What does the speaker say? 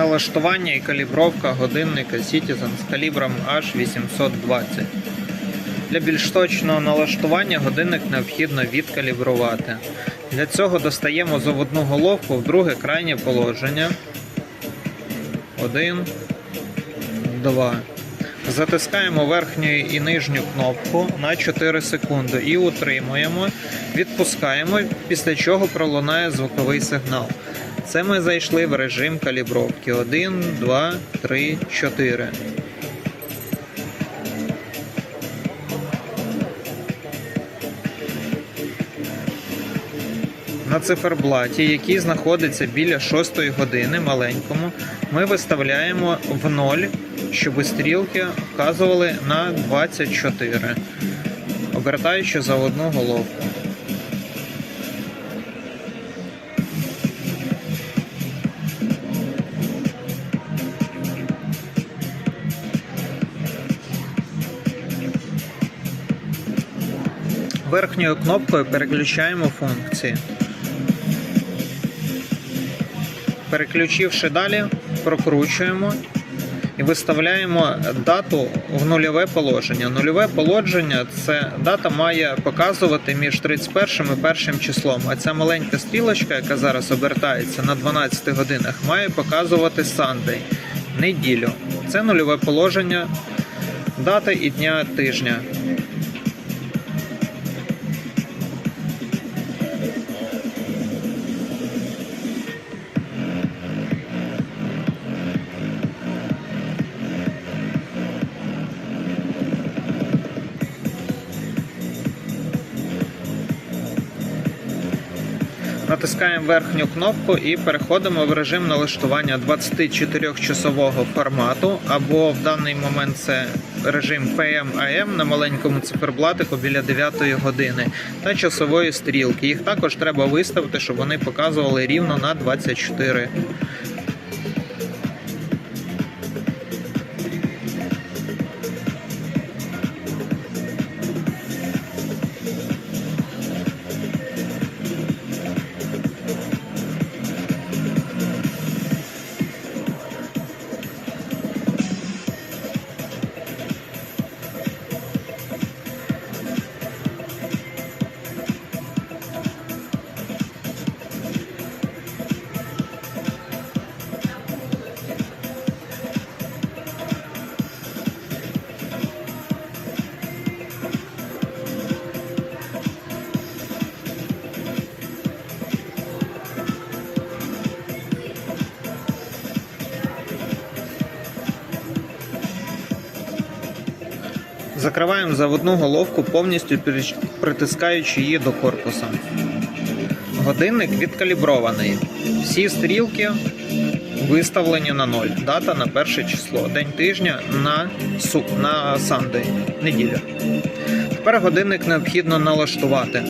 Налаштування і калібровка годинника Citizen з калібром H820. Для більш точного налаштування годинник необхідно відкалібрувати. Для цього достаємо заводну головку в друге крайнє положення. Один, два. Затискаємо верхню і нижню кнопку на 4 секунди і утримуємо, відпускаємо, після чого пролунає звуковий сигнал. Це ми зайшли в режим калібровки. 1, 2, 3, 4. На циферблаті, який знаходиться біля 6 години маленькому, ми виставляємо в 0, щоб стрілки вказували на 24, обертаючи за одну головку. Верхньою кнопкою переключаємо функції. Переключивши далі, прокручуємо і виставляємо дату в нульове положення. Нульове положення це дата має показувати між 31 і 1 числом. А ця маленька стрілочка, яка зараз обертається на 12 годинах, має показувати Sunday, неділю. Це нульове положення дати і дня тижня. Натискаємо верхню кнопку і переходимо в режим налаштування 24-часового формату, або в даний момент це режим PM-AM на маленькому циферблатику біля 9 години та часової стрілки. Їх також треба виставити, щоб вони показували рівно на 24. Закриваємо заводну головку, повністю притискаючи її до корпуса. Годинник відкалібрований. Всі стрілки виставлені на 0. Дата на перше число. День тижня на, су... на Сандей. неділя. Тепер годинник необхідно налаштувати.